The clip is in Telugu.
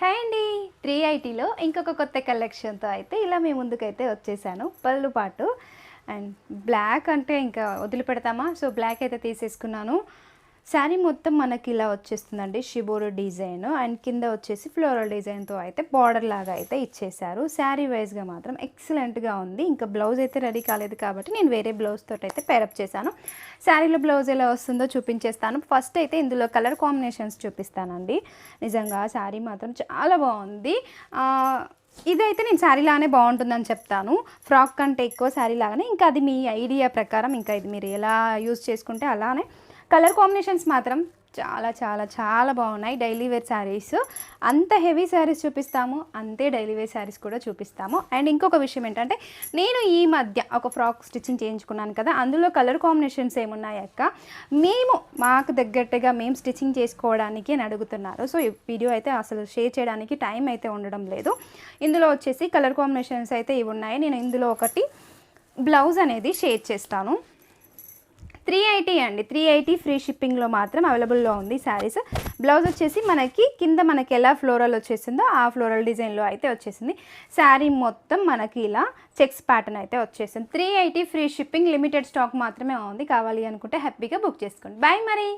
హాయ్ అండి. త్రీ ఐటీలో ఇంకొక కొత్త కలెక్షన్తో అయితే ఇలా మీ ముందుకైతే వచ్చేసాను. పళ్ళు పాటు. అండ్ బ్లాక్ అంటే ఇంకా వదిలిపెడతామా? సో బ్లాక్ అయితే తీసేసుకున్నాను. శారీ మొత్తం మనకి ఇలా వచ్చేస్తుందండి షిబోరు డిజైన్ అండ్ కింద వచ్చేసి ఫ్లోరల్ డిజైన్తో అయితే బార్డర్ లాగా అయితే ఇచ్చేసారు శారీ వైజ్గా మాత్రం ఎక్సలెంట్గా ఉంది. ఇంకా బ్లౌజ్ అయితే రెడీ కాలేదు కాబట్టి నేను వేరే బ్లౌజ్ తోటి అయితే పేరప్ చేశాను. శారీలో బ్లౌజ్ ఎలా వస్తుందో చూపించేస్తాను. ఫస్ట్ అయితే ఇందులో కలర్ కాంబినేషన్స్ చూపిస్తానండి. నిజంగా శారీ మాత్రం చాలా బాగుంది. ఇదైతే నేను శారీలానే బాగుంటుందని చెప్తాను. ఫ్రాక్ కంటే ఎక్కువ శారీ లాగానే. ఇంకా అది మీ ఐడియా ప్రకారం ఇంకా ఇది మీరు ఎలా యూజ్ చేసుకుంటే అలానే కలర్ కాంబినేషన్స్ మాత్రం చాలా చాలా చాలా బాగున్నాయి. Daily wear sarees. అంత హెవీ శారీస్ చూపిస్తాము. అంతే డైలీ వేర్ శారీస్ కూడా చూపిస్తాము. అండ్ ఇంకొక విషయం ఏంటంటే నేను ఈ మధ్య ఒక ఫ్రాక్ స్టిచ్చింగ్ చేయించుకున్నాను కదా అందులో కలర్ కాంబినేషన్స్ ఏమున్నాయి అక్క? మేము మాకు తగ్గట్టుగా మేము స్టిచ్చింగ్ చేసుకోవడానికి అని అడుగుతున్నారు. సో ఈ వీడియో అయితే అసలు షేర్ చేయడానికి టైం అయితే ఉండడం లేదు. ఇందులో వచ్చేసి కలర్ కాంబినేషన్స్ అయితే ఇవి ఉన్నాయి. నేను ఇందులో ఒకటి బ్లౌజ్ అనేది షేర్ చేస్తాను. త్రీ ఎయిటీ అండి. త్రీ ఎయిటీ ఫ్రీ షిప్పింగ్లో మాత్రం అవైలబుల్లో ఉంది శారీస్. బ్లౌజ్ వచ్చేసి మనకి కింద మనకి ఎలా ఫ్లోరల్ వచ్చేసిందో ఆ ఫ్లోరల్ డిజైన్లో అయితే వచ్చేసింది. శారీ మొత్తం మనకి ఇలా చెక్స్ ప్యాటర్న్ అయితే వచ్చేసింది. Three eighty free shipping limited stock మాత్రమే ఉంది. కావాలి అనుకుంటే హ్యాపీగా బుక్ చేసుకోండి. బాయ్ మరి.